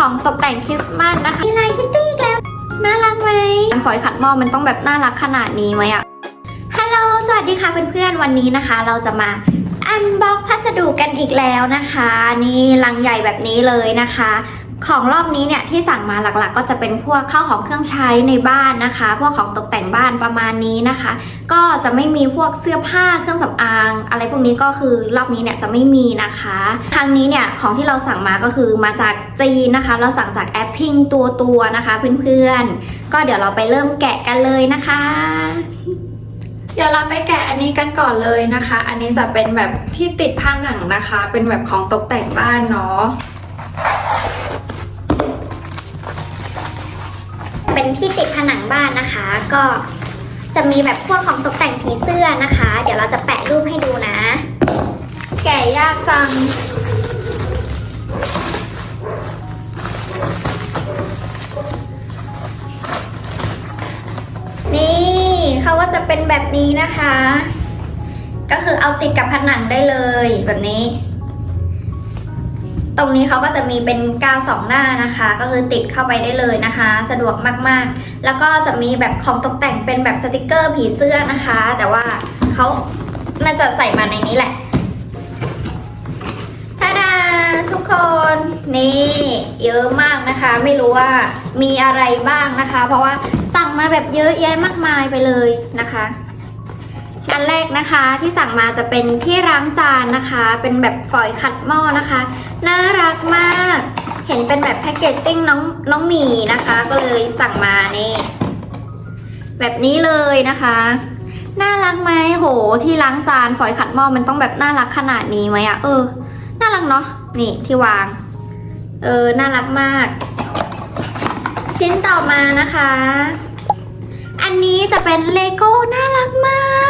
ของตกแต่งคริสต์มาสนะคะมีลายคิตตี้อีกแล้ว น่ารักไหมฝอยขัดหม้อมันต้องแบบน่ารักขนาดนี้ไหมอะฮัลโหล สวัสดีค่ะเพื่อนๆ วันนี้นะคะ เราจะมาอันบ็อกพัสดุกันอีกแล้วนะคะ นี่ลังใหญ่แบบนี้เลยนะคะ ของรอบนี้เนี่ยที่สั่งมาหลักๆ ก็จะเป็นพวกข้าวของเครื่องใช้ในบ้านนะคะ พวกของตกแต่งบ้านประมาณนี้นะคะ ก็จะไม่มีพวกเสื้อผ้าเครื่องสำอาง อะไรพวกนี้ก็คือรอบนี้เนี่ยจะไม่มีนะคะครั้งนี้เนี่ยของที่เราสั่งมาก็คือมาจากจีนนะคะ เราสั่งจากแอปพิงตัวตัวนะคะเพื่อนๆ ก็เดี๋ยวเราไปเริ่มแกะกันเลยนะคะ เดี๋ยวเราไปแกะอันนี้กันก่อนเลยนะคะ อันนี้จะเป็นแบบที่ติดผ้าหนังนะคะ เป็นแบบของตกแต่งบ้านเนาะ เป็นที่ติดผนังบ้านนะคะ ก็จะมีแบบพวกของตกแต่งผีเสื้อนะคะ เดี๋ยวเราจะแปะรูปให้ดูนะ แกะยากจังนี่เขาว่าจะเป็นแบบนี้นะคะ ก็คือเอาติดกับผนังได้เลยแบบนี้ ตรงนี้เขาก็จะมีเป็นกาวสองหน้านะคะ ก็คือติดเข้าไปได้เลยนะคะ สะดวกมากๆ แล้วก็จะมีแบบของตกแต่งเป็นแบบสติกเกอร์ผีเสื้อนะคะ แต่ว่าเขาน่าจะใส่มาในนี้แหละท่าดาทุกคนนี่เยอะมากนะคะ ไม่รู้ว่ามีอะไรบ้างนะคะ เพราะว่าสั่งมาแบบเยอะแยะมากมายไปเลยนะคะ อันแรกนะคะที่สั่งมาจะเป็นที่ล้างจานนะคะ เป็นแบบฝอยขัดหม้อนะคะ น่ารักมาก เห็นเป็นแบบแพคเกจติ้งน้องน้องหมีนะคะ ก็เลยสั่งมานี่แบบนี้เลยนะคะ น่ารักไหมโห ที่ล้างจานฝอยขัดหม้อมันต้องแบบน่ารักขนาดนี้ไหมอะเออ น่ารักเนาะนี่ที่วาง เออ น่ารักมาก ชิ้นต่อมานะคะ อันนี้จะเป็นเลโก้น่ารักมาก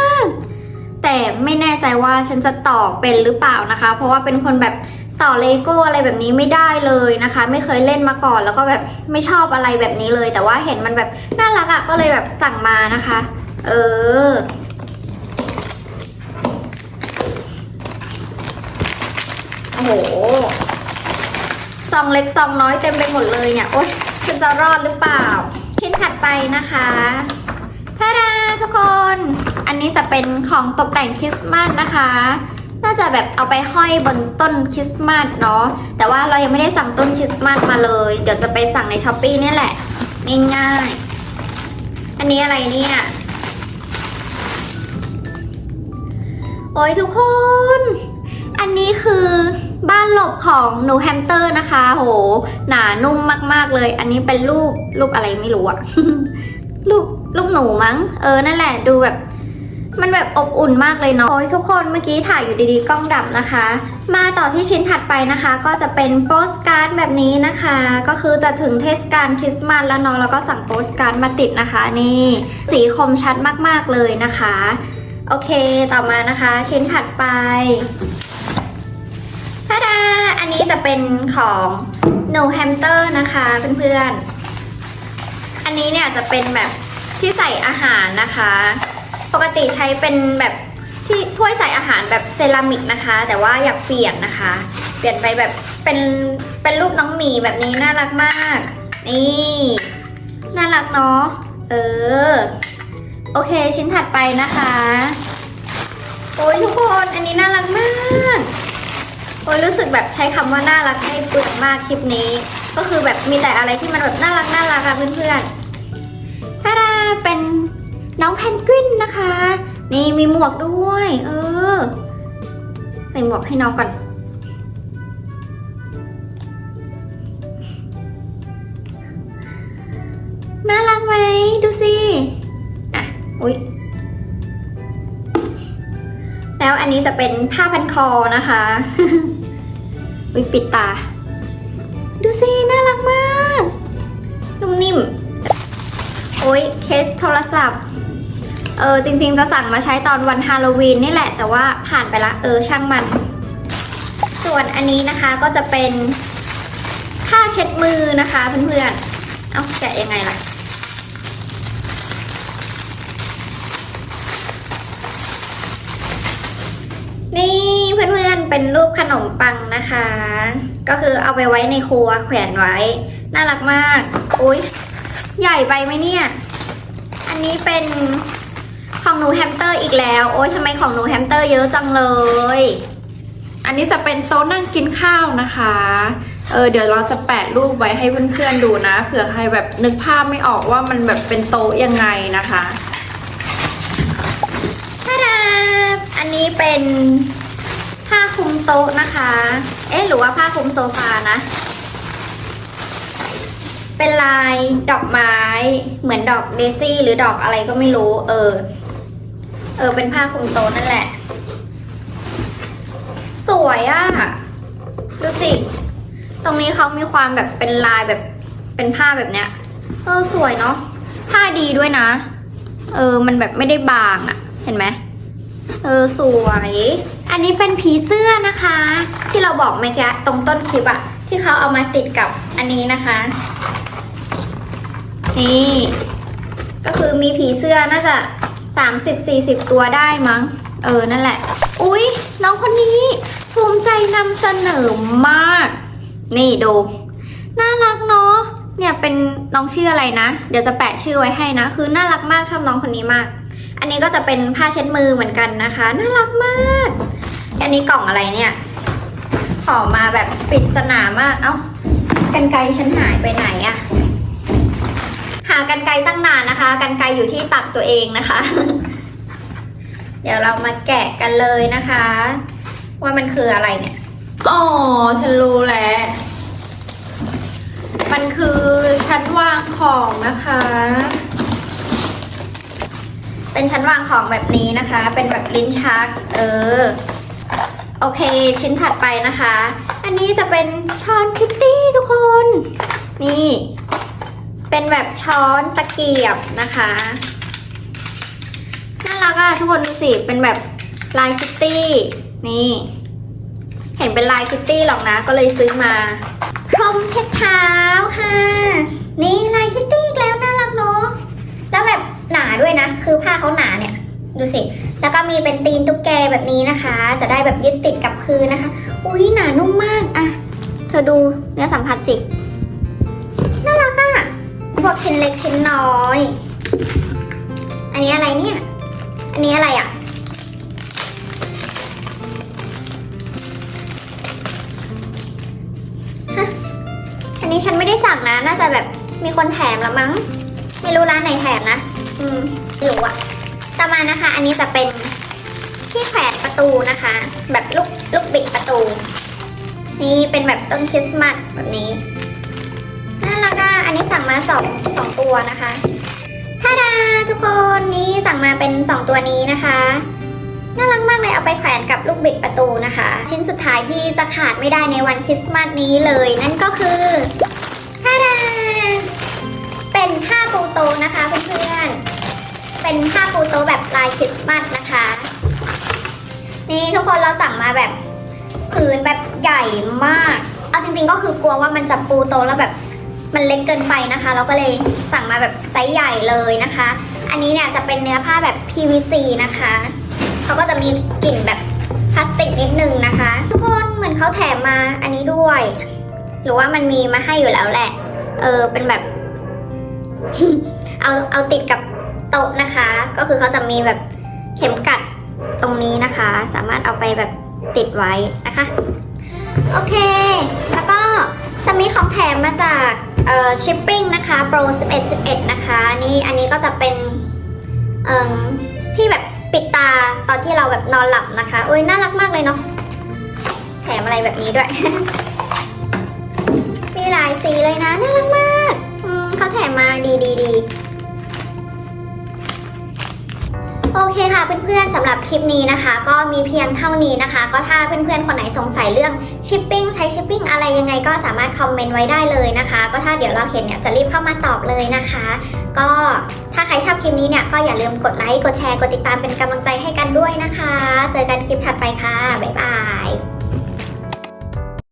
ไม่แน่ใจว่าฉันจะต่อเป็นหรือเปล่านะคะ เพราะว่าเป็นคนแบบต่อเลโก้อะไรแบบนี้ไม่ได้เลยนะคะ ไม่เคยเล่นมาก่อนแล้วก็แบบไม่ชอบอะไรแบบนี้เลย แต่ว่าเห็นมันแบบน่ารักอะ่ะก็เลยแบบสั่งมานะคะ เออโอ้โหซองเล็กซองน้อยเต็มไปหมดเลยเนี่ยโอ๊ยฉันจะรอดหรือเปล่า ชิ้นถัดไปนะคะทาดาทุกคน อันนี้จะเป็นของตกแต่งคริสต์มาสนะคะ น่าจะแบบเอาไปห้อยบนต้นคริสต์มาสเนาะ แต่ว่าเรายังไม่ได้สั่งต้นคริสต์มาสมาเลย เดี๋ยวจะไปสั่งในช้อปปี้นี่แหละ ง่ายๆ อันนี้อะไรเนี่ย โอ้ยทุกคน อันนี้คือบ้านหลบของหนูแฮมสเตอร์นะคะ โห หนานุ่มมากๆเลย อันนี้เป็นรูปรูปอะไรไม่รู้อะรูปรูปหนูมั้ง เออ นั่นแหละ ดูแบบ มันแบบอบอุ่นมากเลยเนาะโอ้ยทุกคนเมื่อกี้ถ่ายอยู่ดีๆกล้องดับนะคะ มาต่อที่ชิ้นถัดไปนะคะ ก็จะเป็นโปสการ์ดแบบนี้นะคะ ก็คือจะถึงเทศกาลคริสต์มาสแล้วเนาะแล้วก็สั่งโปสการ์ดมาติดนะคะ นี่สีคมชัดมากๆเลยนะคะ โอเคต่อมานะคะ ชิ้นถัดไปทาดาอันนี้จะเป็นของ No Hamster นะคะเพื่อนๆอันนี้เนี่ยจะเป็นแบบที่ใส่อาหารนะคะ ปกติใช้เป็นแบบที่ถ้วยใส่อาหารแบบเซรามิกนะคะ แต่ว่าอยากเปลี่ยนนะคะ เปลี่ยนไปแบบเป็นเป็นรูปน้องหมีแบบนี้น่ารักมาก นี่น่ารักเนาะเออ โอเคชิ้นถัดไปนะคะ โอ้ยทุกคนอันนี้น่ารักมากโอ้ยรู้สึกแบบใช้คำว่าน่ารักได้เปึกมากคลิปนี้ ก็คือแบบมีแต่อะไรที่มันแบบน่ารักน่ารักอะเพื่อนๆถ้าดาเป็น น้องแพนกวินนะคะ นี่มีหมวกด้วย เออ ใส่หมวกให้น้องก่อน น่ารักไหมดูสิอะอุ๊ยแล้วอันนี้จะเป็นผ้าพันคอนะคะวิปิดตา ดูสิ น่ารักมาก นุ่มนิ่ม โอ้ยเคสโทรศัพท์ เออจริงๆจะสั่งมาใช้ตอนวันฮาโลวีนนี่แหละแต่ว่าผ่านไปละเออช่างมัน ส่วนอันนี้นะคะก็จะเป็นผ้าเช็ดมือนะคะเพื่อนๆ เอาแกะยังไงล่ะ นี่เพื่อนๆเป็นรูปขนมปังนะคะ ก็คือเอาไปไว้ในครัวแขวนไว้ น่ารักมาก อุ้ยใหญ่ไปไหมเนี่ย อันนี้เป็น ของหนูแฮมสเตอร์อีกแล้ว โอ๊ยทำไมของหนูแฮมสเตอร์เยอะจังเลย อันนี้จะเป็นโต๊ะนั่งกินข้าวนะคะ เออเดี๋ยวเราจะแปะรูปไว้ให้เพื่อนๆดูนะ เผื่อใครแบบนึกภาพไม่ออกว่ามันแบบเป็นโต๊ะยังไงนะคะท่าดาอันนี้เป็นผ้าคลุมโต๊ะนะคะ เอ๊ะหรือว่าผ้าคลุมโซฟานะเป็นลายดอกไม้เหมือนดอกเดซี่หรือดอกอะไรก็ไม่รู้ เออ เออเป็นผ้าคลุมโต๊ะนั่นแหละ สวยอะ่ะ ดูสิ ตรงนี้เขามีความแบบเป็นลายแบบเป็นผ้าแบบเนี้ย เออสวยเนาะผ้าดีด้วยนะ เออมันแบบไม่ได้บางอะ่ะ เห็นไหมเออสวย อันนี้เป็นผีเสื้อนะคะ ที่เราบอกเมื่อกี้ตรงต้นคลิปอะที่เขาเอามาติดกับอันนี้นะคะ นี่ ก็คือมีผีเสื้อน่าจะ 30-40 ตัวได้มั้ง เออ นั่นแหละ อุ๊ย น้องคนนี้ ภูมิใจนำเสนอมาก นี่ดู น่ารักเนาะ เนี่ยเป็นน้องชื่ออะไรนะ เดี๋ยวจะแปะชื่อไว้ให้นะ คือน่ารักมากชอบน้องคนนี้มาก อันนี้ก็จะเป็นผ้าเช็ดมือเหมือนกันนะคะ น่ารักมาก อันนี้กล่องอะไรเนี่ยห่อมาแบบปริศนามาก เอ้ากันไกรฉันหายไปไหนอะ หากันไกรตั้งนานนะคะ กันไกรอยู่ที่ตัดตัวเองนะคะ เดี๋ยวเรามาแกะกันเลยนะคะ ว่ามันคืออะไรเนี่ยอ๋อฉันรู้แล้วมันคือชั้นวางของนะคะ เป็นชั้นวางของแบบนี้นะคะ เป็นแบบลิ้นชัก เออ โอเค ชิ้นถัดไปนะคะ อันนี้จะเป็นช้อนคิตตี้ทุกคน นี่เป็น แบบช้อนตะเกียบนะคะน่ารักอะทุกคนดูสิเป็นแบบลายคิตตี้นี่ เห็นเป็นลายคิตตี้หรอกนะ ก็เลยซื้อมาพรมเช็ดเท้าค่ะ นี่ลายคิตตี้อีกแล้วน่ารักเนาะแล้วแบบหนาด้วยนะ คือผ้าเขาหนาเนี่ยดูสิ แล้วก็มีเป็นตีนตุ๊กแกแบบนี้นะคะ จะได้แบบยึดติดกับพื้นนะคะ อุ้ยหนานุ่มมากอะเธอดูเนื้อสัมผัสสิ พวกชิ้นเล็กชิ้นน้อย อันนี้อะไรเนี่ย อันนี้อะไรอะฮะอันนี้ฉันไม่ได้สั่งนะ น่าจะแบบมีคนแถมละมั้ง ไม่รู้ร้านไหนแถมนะ อืมไม่รู้อะต่อมานะคะ อันนี้จะเป็นที่แขวนประตูนะคะ แบบลูกลูกบิดประตู นี่เป็นแบบต้นคริสต์มาสแบบนี้ อันนี้สั่งมาสองสองตัวนะคะท่าดาทุกคนนี่สั่งมาเป็นสองตัวนี้นะคะน่ารักมากเลยเอาไปแขวนกับลูกบิดประตูนะคะ ชิ้นสุดท้ายที่จะขาดไม่ได้ในวันคริสต์มาสนี้เลย นั่นก็คือท่าดาเป็นผ้าปูโตนะคะเพื่อนๆเป็นผ้าปูโตแบบลายคริสต์มาสนะคะ นี่ทุกคนเราสั่งมาแบบผืนแบบใหญ่มาก เอาจริงๆก็คือกลัวว่ามันจะปูโตแล้วแบบ มันเล็กเกินไปนะคะ เราก็เลยสั่งมาแบบไซส์ใหญ่เลยนะคะ อันนี้เนี่ยจะเป็นเนื้อผ้าแบบ PVC นะคะเขาก็จะมีกลิ่นแบบพลาสติกนิดนึงนะคะ ทุกคนเหมือนเขาแถมมาอันนี้ด้วย หรือว่ามันมีมาให้อยู่แล้วแหละ เออเป็นแบบ เอาเอาติดกับโต๊ะนะคะ ก็คือเขาจะมีแบบเข็มกัดตรงนี้นะคะ สามารถเอาไปแบบติดไว้นะคะ โอเค แล้วก็จะมีของแถมมาจาก เอ่อชิปปิ้งนะคะโปร11 11 นะคะนี่อันนี้ก็จะเป็นเอ่อที่แบบปิดตาตอนที่เราแบบนอนหลับนะคะอุ้ยน่ารักมากเลยเนาะแถมอะไรแบบนี้ด้วย มีหลายสีเลยนะน่ารักมากอืมเขาแถมมาดีดีดี โอเคค่ะเพื่อนๆสำหรับคลิปนี้นะคะ ก็มีเพียงเท่านี้นะคะ ก็ถ้าเพื่อนๆคนไหนสงสัยเรื่องชิปปิ้งใช้ชิปปิ้งอะไรยังไงก็สามารถคอมเมนต์ไว้ได้เลยนะคะ ก็ถ้าเดี๋ยวเราเห็นเนี่ยจะรีบเข้ามาตอบเลยนะคะ ก็ถ้าใครชอบคลิปนี้เนี่ยก็อย่าลืมกดไลค์กดแชร์กดติดตามเป็นกำลังใจให้กันด้วยนะคะ เจอกันคลิปถัดไปค่ะบ๊ายบาย